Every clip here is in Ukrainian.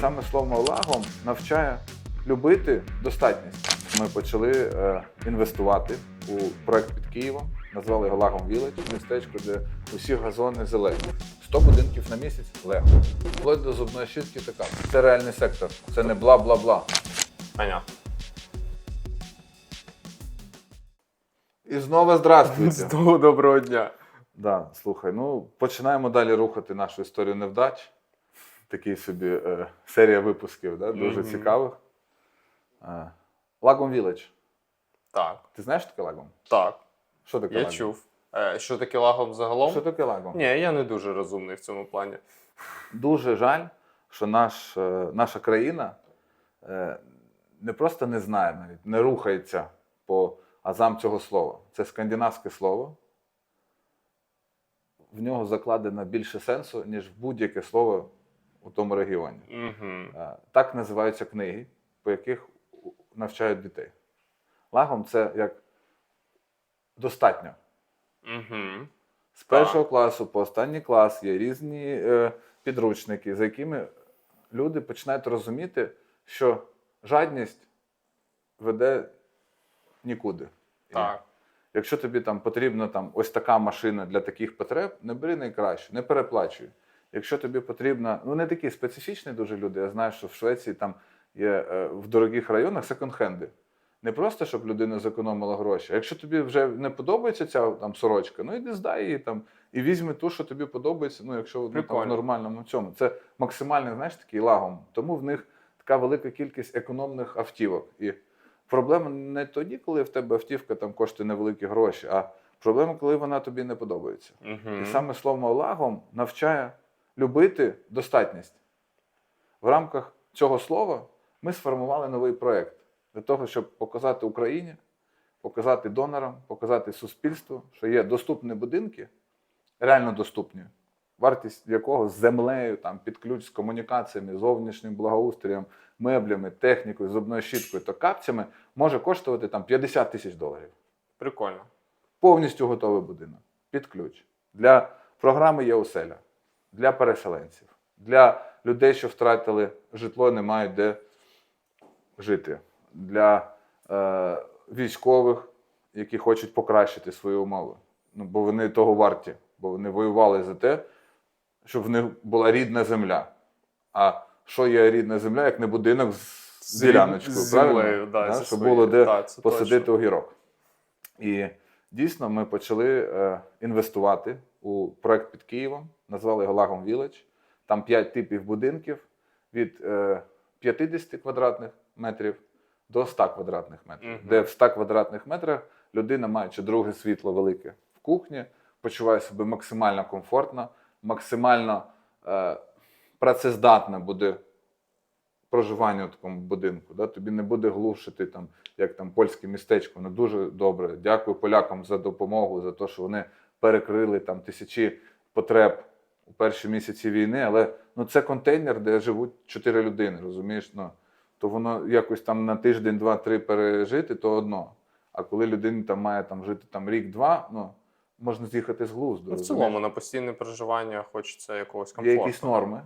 саме слово лагом навчає любити достатність. Ми почали е, інвестувати у проект під Києвом, назвали його Лагом Віледж, містечко, де усі газони зелені. 100 будинків на місяць легко. Вплоть до зубної щітки така. Це реальний сектор, це не бла-бла-бла. Понятно. І знову здравствуйте. Знову доброго дня. Да, слухай, ну починаємо далі рухати нашу історію невдач. Такий собі е, серія випусків, да, дуже Мгм. цікавих. Е, Лагом Village. Так, Ти знаєш що таке лагом? так, Що таке я лагом? чув. Е, що таке лагом загалом? Що таке лагом? Ні, я не дуже розумний в цьому плані. Дуже жаль, що наш, е, наша країна е, не просто не знає навіть, не рухається по азам цього слова. Це скандинавське слово. В нього закладено більше сенсу, ніж в будь-яке слово у тому регіоні. Угу. Так називаються книги, по яких навчають дітей. Лагом це як достатньо. Угу. З першого класу по останній клас є різні е, підручники, за якими люди починають розуміти, що жадність веде нікуди. Так. Якщо тобі там потрібна там ось така машина для таких потреб, не бери найкращу, не переплачуй. Якщо тобі потрібна, ну не такі специфічні дуже люди, я знаю, що в Швеції там є е, в дорогих районах секонд-хенди. Не просто, щоб людина зекономила гроші. А якщо тобі вже не подобається ця там сорочка, ну іди здай її там і візьми ту, що тобі подобається. Ну, якщо ну, там, в нормальному цьому. Це максимальний, знаєш, такий лагом. Тому в них така велика кількість економних автівок. І проблема не тоді, коли в тебе автівка там коштує невеликі гроші, а проблема, коли вона тобі не подобається. Угу. І саме слово лагом навчає любити достатність. В рамках цього слова ми сформували новий проєкт для того, щоб показати Україні, показати донорам, показати суспільству, що є доступні будинки, реально доступні, вартість якого з землею, там, під ключ з комунікаціями, зовнішнім благоустроєм, меблями, технікою, зубною щіткою та капцями може коштувати там 50 тисяч доларів Прикольно. повністю готовий будинок під ключ. Для програми є оселя, для переселенців, для людей, що втратили житло, не мають де жити, для е, військових, які хочуть покращити свої умови. Ну, бо вони того варті, бо вони воювали за те, щоб в них була рідна земля. А що є рідна земля, як не будинок з, діляночкою, правильно? землею, да, зі щоб було де Так, посадити огірок. І дійсно ми почали е, інвестувати у проект під Києвом, назвали його Лагом Village. Там 5 типів будинків від е, 50 квадратних метрів до 100 квадратних метрів, Мгм. де в 100 квадратних метрах людина, маючи друге світло велике в кухні, почуває себе максимально комфортно, максимально е, працездатна буде проживання у такому будинку. Да? Тобі не буде глушити там, як там польське містечко. Воно дуже добре. Дякую полякам за допомогу, за те, що вони перекрили там тисячі потреб у перші місяці війни. Але ну, це контейнер, де живуть чотири людини, розумієш? Ну, то воно якось там на тиждень, два-три пережити, то одно. А коли людина там має там жити там рік-два, ну можна з'їхати з глузду. Ну, в розумієш? цілому на постійне проживання хочеться якогось Є якісь норми,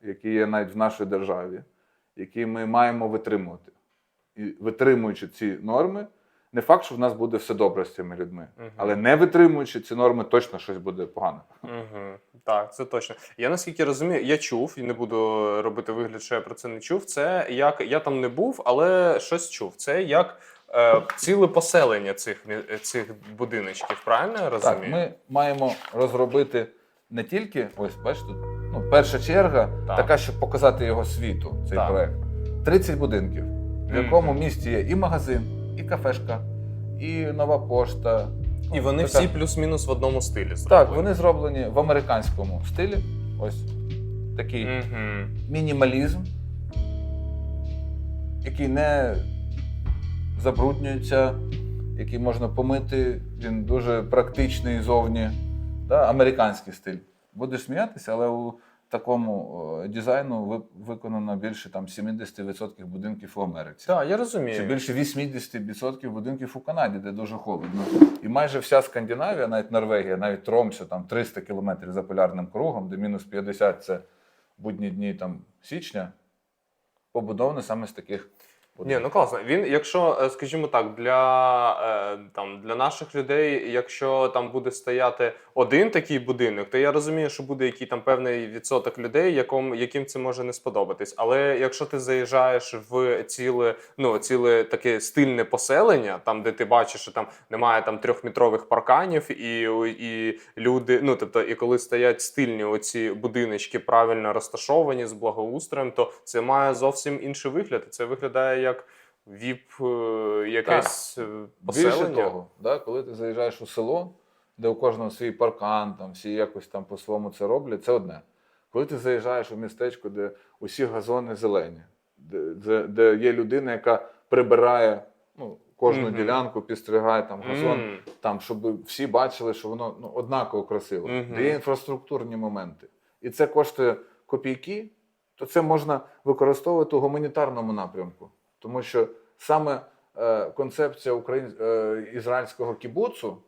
які є навіть в нашій державі, які ми маємо витримувати. І витримуючи ці норми, не факт, що в нас буде все добре з цими людьми. Мгм. Але не витримуючи ці норми, точно щось буде погано. Угу. Так, це точно. Я наскільки розумію, я чув і не буду робити вигляд, що я про це не чув. Це як я там не був, але щось чув. Це як е, ціле поселення цих цих будиночків. Правильно я розумію? Так, ми маємо розробити не тільки, ось бачите, ну, перша черга, Так. така, щоб показати його світу, цей Так. проект. 30 будинків, в Мгм. якому місті є і магазин, і кафешка, і нова пошта. І Ну, вони така- всі плюс-мінус в одному стилі. Так, вони зроблені в американському стилі. Ось такий Мгм. мінімалізм, який не забруднюється, який можна помити. Він дуже практичний зовні. Да? Американський стиль. Будеш сміятися, але у такому е, дизайну ви- виконано більше там, 70% будинків у Америці. Так, я Чи Це більше 80% будинків у Канаді, де дуже холодно. І майже вся Скандинавія, навіть Норвегія, навіть Тромсю, там 300 кілометрів за полярним кругом, де мінус 50 це будні дні там, січня, побудовано саме з таких Ні, ну класно. Він, якщо, е, скажімо так, для, е, там, для наших людей, якщо там буде стояти один такий будинок, то я розумію, що буде який там певний відсоток людей, якому, яким це може не сподобатись. Але якщо ти заїжджаєш в ціле, ну, ціле таке стильне поселення, там, де ти бачиш, що там немає там трьохметрових парканів, і, і люди, ну тобто, і коли стоять стильні оці будиночки правильно розташовані з благоустроєм, то це має зовсім інший вигляд. Це виглядає як віп, е, якесь е, поселення. Більше того, да, коли ти заїжджаєш у село, де у кожного свій паркан, там всі якось там по-своєму це роблять, це одне. Коли ти заїжджаєш у містечко, де усі газони зелені, де, де, де є людина, яка прибирає ну, кожну Мгм. ділянку, підстригає там газон, М. там, щоб всі бачили, що воно ну, однаково красиво, Мгм. де є інфраструктурні моменти. І це коштує копійки, то це можна використовувати у гуманітарному напрямку. Тому що саме е, концепція україн... е, ізраїльського кібуцу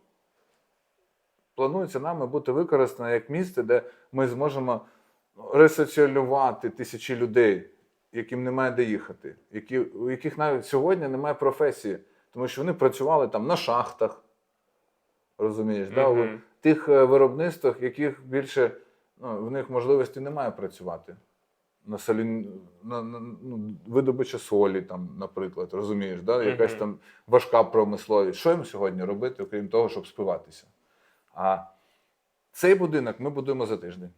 планується нами бути використана як місце, де ми зможемо ресоціалювати тисячі людей, яким немає де їхати, які, у яких навіть сьогодні немає професії, тому що вони працювали там на шахтах. Розумієш, да? у тих е, виробництвах, яких більше ну, в них можливості немає працювати. На солі, на, на ну, видобича солі, там, наприклад, розумієш, да? якась там важка промисловість. Що їм сьогодні робити, окрім того, щоб спиватися? А цей будинок ми будуємо за тиждень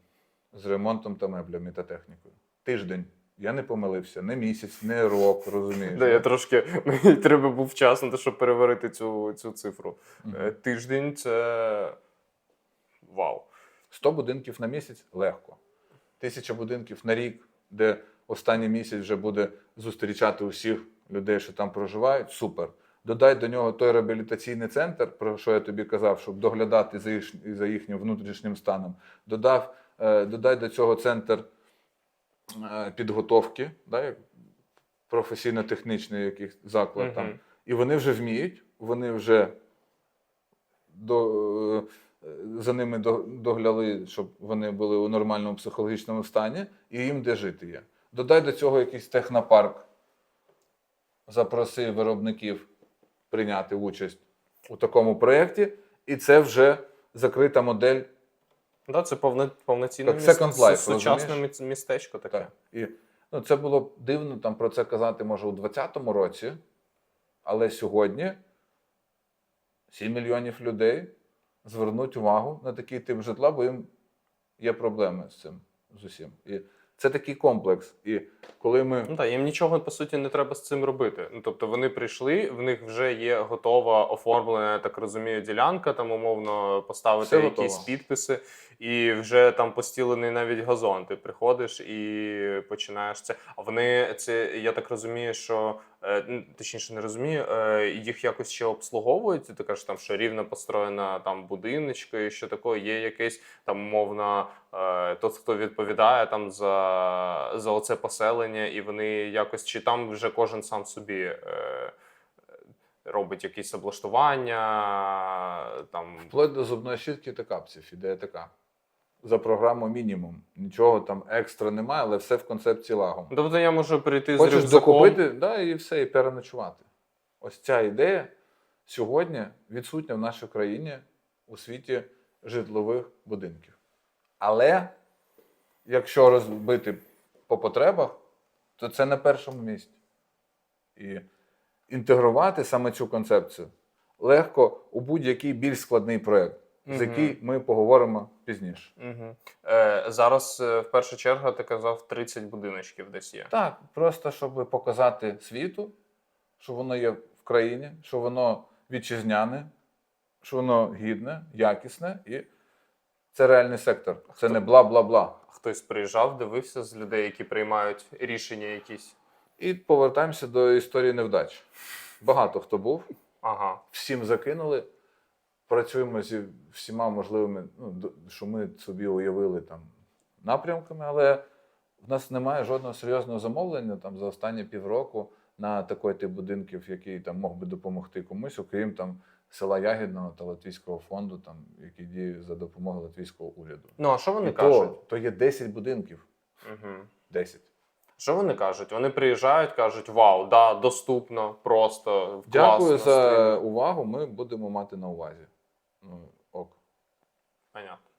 з ремонтом та меблями та технікою. Тиждень. Я не помилився, не місяць, не рок, розумієш. Да, я трошки мені треба був час на те, щоб переварити цю, цю цифру. Мгм. Е, Тиждень це вау. 100 будинків на місяць легко. Тисяча будинків на рік, де останній місяць вже буде зустрічати усіх людей, що там проживають. Супер. Додай до нього той реабілітаційний центр, про що я тобі казав, щоб доглядати за, їх, за їхнім внутрішнім станом. Додав, е, додай до цього центр е, підготовки, да, професійно-технічний якийсь заклад там. І вони вже вміють, вони вже до, е, за ними догляли, щоб вони були у нормальному психологічному стані, і їм де жити є. Додай до цього якийсь технопарк, запроси виробників прийняти участь у такому проєкті, і це вже закрита модель. Да, це повно, повноцінне Second Life, сучасне розумієш? міс- містечко таке. Так. І, ну, це було б дивно там, про це казати, може, у 2020 році, але сьогодні 7 мільйонів людей звернуть увагу на такий тип житла, бо їм є проблеми з цим з усім. І це такий комплекс. І коли ми Ну так, їм нічого по суті не треба з цим робити. Ну тобто вони прийшли, в них вже є готова оформлена, я так розумію, ділянка, там умовно поставити Все якісь готово. підписи, і вже там постілений навіть газон. Ти приходиш і починаєш це. А вони це, я так розумію, що точніше не розумію, е, їх якось ще обслуговують. Ти кажеш, там що рівно построєна там будиночки, що таке, є якесь там умовно е, тот, хто відповідає там за, за оце поселення, і вони якось чи там вже кожен сам собі. Е, Робить якісь облаштування, там вплоть до зубної щітки та капців, ідея така. За програму мінімум. Нічого там екстра немає, але все в концепції лагом. Тобто я можу прийти з Хочеш рюкзаком. докупити, да, і все, і переночувати. Ось ця ідея сьогодні відсутня в нашій країні у світі житлових будинків. Але якщо розбити по потребах, то це на першому місці. І інтегрувати саме цю концепцію легко у будь-який більш складний проєкт, з який ми поговоримо пізніше. Угу. Е, зараз е, в першу чергу ти казав 30 будиночків десь є. Так, просто щоб показати світу, що воно є в країні, що воно вітчизняне, що воно гідне, якісне, і це реальний сектор. Це не бла-бла-бла. Хтось приїжджав, дивився з людей, які приймають рішення якісь. І повертаємося до історії невдач. Багато хто був, Ага. всім закинули. Працюємо зі всіма можливими, ну, що ми собі уявили там напрямками, але в нас немає жодного серйозного замовлення там за останні півроку на такий тип будинків, який там мог би допомогти комусь, окрім там села Ягідного та Латвійського фонду, там який діє за допомогою латвійського уряду. Ну а що вони І кажуть? то, то є 10 будинків. Угу. 10. Що вони кажуть? Вони приїжджають, кажуть: Вау, да, доступно, просто Дякую класно, за стрімно». увагу. Ми будемо мати на увазі. Ну, ок. Понятно.